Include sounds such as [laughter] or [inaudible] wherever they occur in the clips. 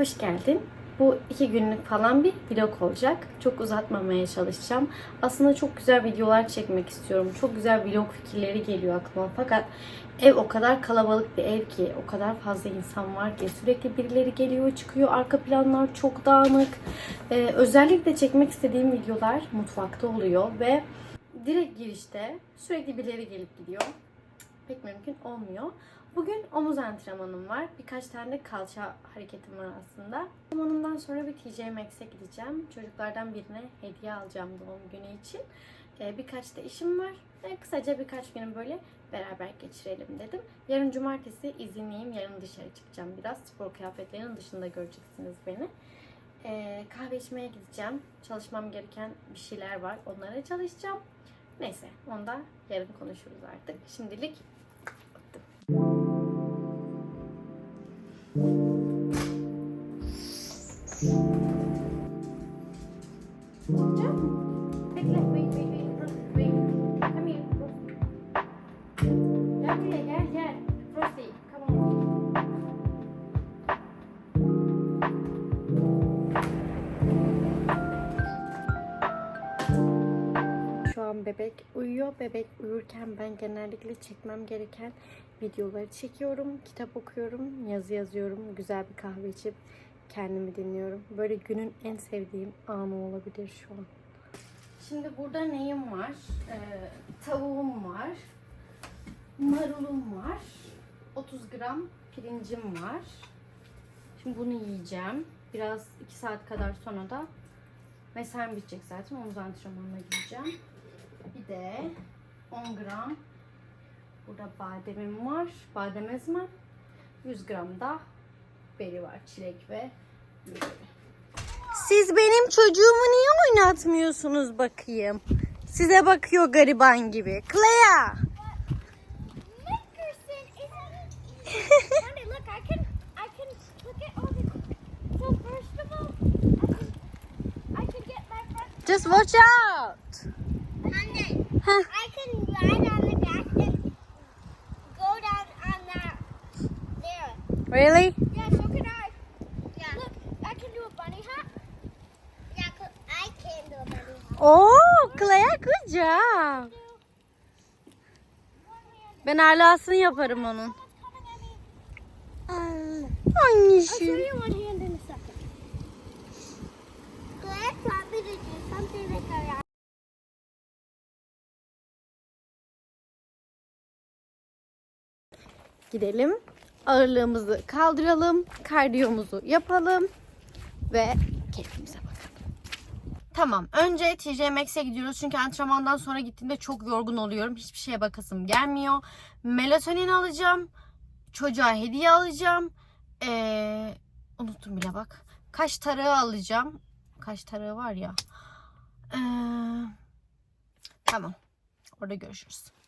hoş geldin. Bu iki günlük falan bir vlog olacak. Çok uzatmamaya çalışacağım. Aslında çok güzel videolar çekmek istiyorum. Çok güzel vlog fikirleri geliyor aklıma. Fakat ev o kadar kalabalık bir ev ki, o kadar fazla insan var ki sürekli birileri geliyor çıkıyor. Arka planlar çok dağınık. Ee, özellikle çekmek istediğim videolar mutfakta oluyor ve direkt girişte sürekli birileri gelip gidiyor. Pek mümkün olmuyor. Bugün omuz antrenmanım var. Birkaç tane de kalça hareketim var aslında. Antrenmanımdan sonra bir TJ Maxx'e gideceğim. Çocuklardan birine hediye alacağım doğum günü için. Ee, birkaç da işim var. Ve kısaca birkaç günü böyle beraber geçirelim dedim. Yarın cumartesi izinliyim. Yarın dışarı çıkacağım biraz. Spor kıyafetlerinin dışında göreceksiniz beni. Ee, kahve içmeye gideceğim. Çalışmam gereken bir şeyler var. Onlara çalışacağım. Neyse onu da yarın konuşuruz artık. Şimdilik bebek uyuyor. Bebek uyurken ben genellikle çekmem gereken videoları çekiyorum. Kitap okuyorum, yazı yazıyorum. Güzel bir kahve içip kendimi dinliyorum. Böyle günün en sevdiğim anı olabilir şu an. Şimdi burada neyim var? Ee, tavuğum var. Marulum var. 30 gram pirincim var. Şimdi bunu yiyeceğim. Biraz 2 saat kadar sonra da mesaim bitecek zaten. Omuz antrenmanına gideceğim. Bir de 10 gram burada bademim var. Badem ezmem. 100 gram da beri var. Çilek ve. Siz benim çocuğumu niye oynatmıyorsunuz bakayım? Size bakıyor gariban gibi. Clea! Nickerson isn't. Honey, look, I can, I can look at all the. So first of all, I can, I can get my front. Just watch out! Honey, Huh. I can ride on the grass and go down on that there. Really? Claire taught me to do something with her Gidelim. Ağırlığımızı kaldıralım. Kardiyomuzu yapalım. Ve keyfimize bakalım. Tamam. Önce TJ Maxx'e gidiyoruz. Çünkü antrenmandan sonra gittiğimde çok yorgun oluyorum. Hiçbir şeye bakasım gelmiyor. Melatonin alacağım. Çocuğa hediye alacağım. Ee, unuttum bile bak. Kaş tarağı alacağım. Kaş tarağı var ya. Ee, tamam. Orada görüşürüz.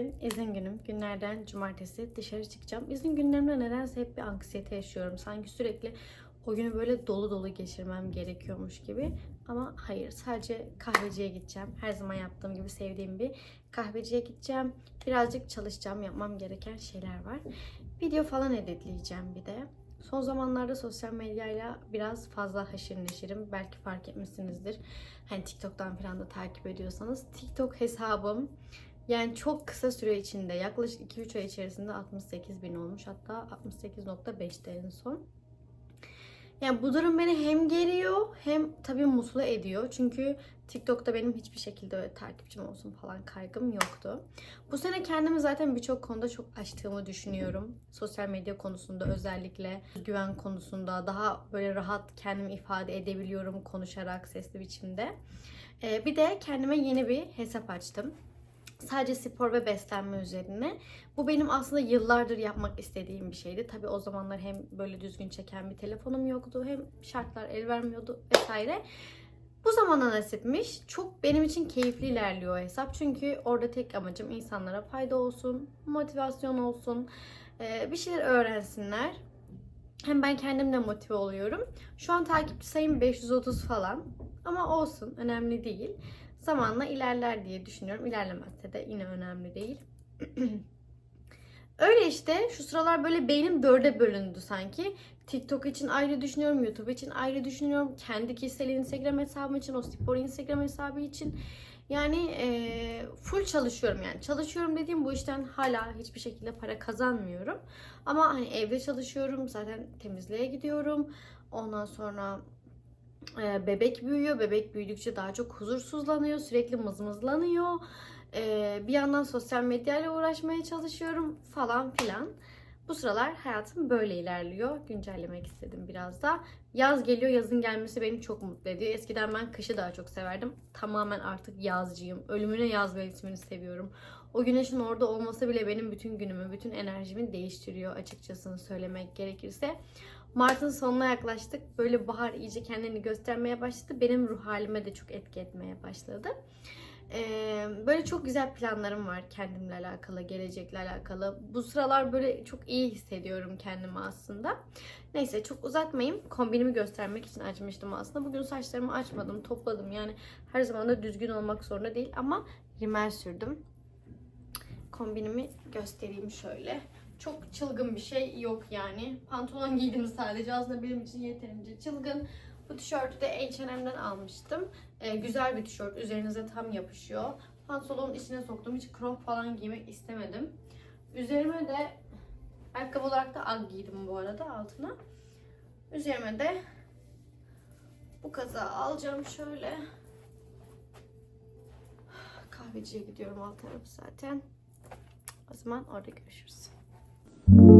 Bugün izin günüm. Günlerden cumartesi dışarı çıkacağım. İzin günlerimde nedense hep bir anksiyete yaşıyorum. Sanki sürekli o günü böyle dolu dolu geçirmem gerekiyormuş gibi. Ama hayır sadece kahveciye gideceğim. Her zaman yaptığım gibi sevdiğim bir kahveciye gideceğim. Birazcık çalışacağım. Yapmam gereken şeyler var. Video falan editleyeceğim bir de. Son zamanlarda sosyal medyayla biraz fazla haşır neşirim. Belki fark etmişsinizdir. Hani TikTok'tan falan da takip ediyorsanız. TikTok hesabım yani çok kısa süre içinde yaklaşık 2-3 ay içerisinde 68 bin olmuş. Hatta 68.5'te en son. Yani bu durum beni hem geriyor hem tabii mutlu ediyor. Çünkü TikTok'ta benim hiçbir şekilde takipçim olsun falan kaygım yoktu. Bu sene kendimi zaten birçok konuda çok açtığımı düşünüyorum. Sosyal medya konusunda özellikle güven konusunda daha böyle rahat kendimi ifade edebiliyorum konuşarak sesli biçimde. Ee, bir de kendime yeni bir hesap açtım sadece spor ve beslenme üzerine. Bu benim aslında yıllardır yapmak istediğim bir şeydi. Tabii o zamanlar hem böyle düzgün çeken bir telefonum yoktu hem şartlar el vermiyordu vesaire. Bu zamana nasipmiş. Çok benim için keyifli ilerliyor hesap. Çünkü orada tek amacım insanlara fayda olsun, motivasyon olsun, bir şeyler öğrensinler. Hem ben kendim de motive oluyorum. Şu an takipçi sayım 530 falan. Ama olsun, önemli değil zamanla ilerler diye düşünüyorum. İlerlemezse de yine önemli değil. [clears throat] Öyle işte şu sıralar böyle beynim dörde bölündü sanki. TikTok için ayrı düşünüyorum, YouTube için ayrı düşünüyorum. Kendi kişisel Instagram hesabım için, o spor Instagram hesabı için. Yani e, full çalışıyorum yani. Çalışıyorum dediğim bu işten hala hiçbir şekilde para kazanmıyorum. Ama hani evde çalışıyorum. Zaten temizliğe gidiyorum. Ondan sonra ee, bebek büyüyor. Bebek büyüdükçe daha çok huzursuzlanıyor. Sürekli mızmızlanıyor. Ee, bir yandan sosyal medyayla uğraşmaya çalışıyorum falan filan. Bu sıralar hayatım böyle ilerliyor. Güncellemek istedim biraz da. Yaz geliyor. Yazın gelmesi beni çok mutlu ediyor. Eskiden ben kışı daha çok severdim. Tamamen artık yazcıyım. Ölümüne yaz mevsimini seviyorum. O güneşin orada olması bile benim bütün günümü, bütün enerjimi değiştiriyor açıkçası söylemek gerekirse. Mart'ın sonuna yaklaştık. Böyle bahar iyice kendini göstermeye başladı. Benim ruh halime de çok etki etmeye başladı. Ee, böyle çok güzel planlarım var kendimle alakalı, gelecekle alakalı. Bu sıralar böyle çok iyi hissediyorum kendimi aslında. Neyse çok uzatmayayım. Kombinimi göstermek için açmıştım aslında. Bugün saçlarımı açmadım, topladım. Yani her zaman da düzgün olmak zorunda değil ama rimel sürdüm. Kombinimi göstereyim şöyle. Çok çılgın bir şey yok yani. Pantolon giydim sadece. Aslında benim için yeterince çılgın. Bu tişörtü de H&M'den almıştım. Ee, güzel bir tişört. Üzerinize tam yapışıyor. Pantolonun içine soktum. Hiç crop falan giymek istemedim. Üzerime de ayakkabı olarak da ag giydim bu arada altına. Üzerime de bu kazağı alacağım şöyle. Kahveciye gidiyorum alt tarafı zaten. O zaman orada görüşürüz. That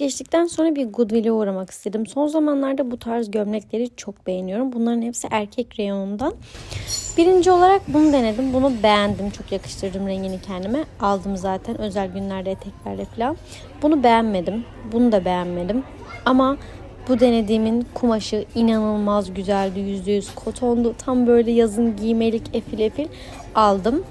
geçtikten sonra bir Goodwill'e uğramak istedim. Son zamanlarda bu tarz gömlekleri çok beğeniyorum. Bunların hepsi erkek reyonundan. Birinci olarak bunu denedim. Bunu beğendim. Çok yakıştırdım rengini kendime. Aldım zaten özel günlerde eteklerle falan. Bunu beğenmedim. Bunu da beğenmedim. Ama bu denediğimin kumaşı inanılmaz güzeldi. %100 kotondu. Tam böyle yazın giymelik efil efil aldım.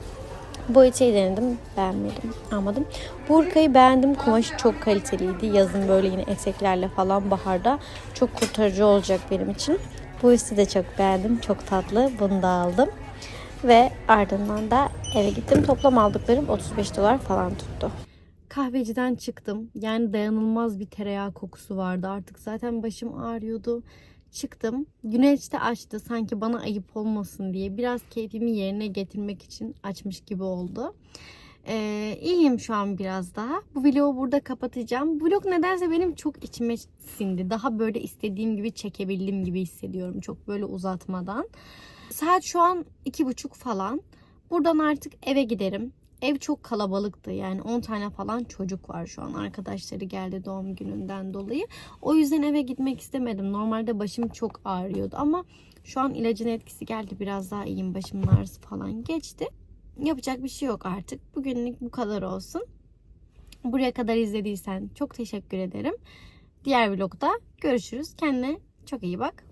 Eteği denedim. Beğenmedim. Almadım. Bu hırkayı beğendim. Kumaşı çok kaliteliydi. Yazın böyle yine eteklerle falan baharda çok kurtarıcı olacak benim için. Bu üstü de çok beğendim. Çok tatlı. Bunu da aldım. Ve ardından da eve gittim. Toplam aldıklarım 35 dolar falan tuttu. kahveciden çıktım. Yani dayanılmaz bir tereyağı kokusu vardı. Artık zaten başım ağrıyordu. Çıktım. Güneş de açtı. Sanki bana ayıp olmasın diye. Biraz keyfimi yerine getirmek için açmış gibi oldu. Ee, iyiyim şu an biraz daha. Bu vlogu burada kapatacağım. Vlog nedense benim çok içime sindi. Daha böyle istediğim gibi çekebildiğim gibi hissediyorum. Çok böyle uzatmadan. Saat şu an iki buçuk falan. Buradan artık eve giderim. Ev çok kalabalıktı yani 10 tane falan çocuk var şu an. Arkadaşları geldi doğum gününden dolayı. O yüzden eve gitmek istemedim. Normalde başım çok ağrıyordu ama şu an ilacın etkisi geldi. Biraz daha iyiyim. Başımın ağrısı falan geçti. Yapacak bir şey yok artık. Bugünlük bu kadar olsun. Buraya kadar izlediysen çok teşekkür ederim. Diğer vlogda görüşürüz. Kendine çok iyi bak.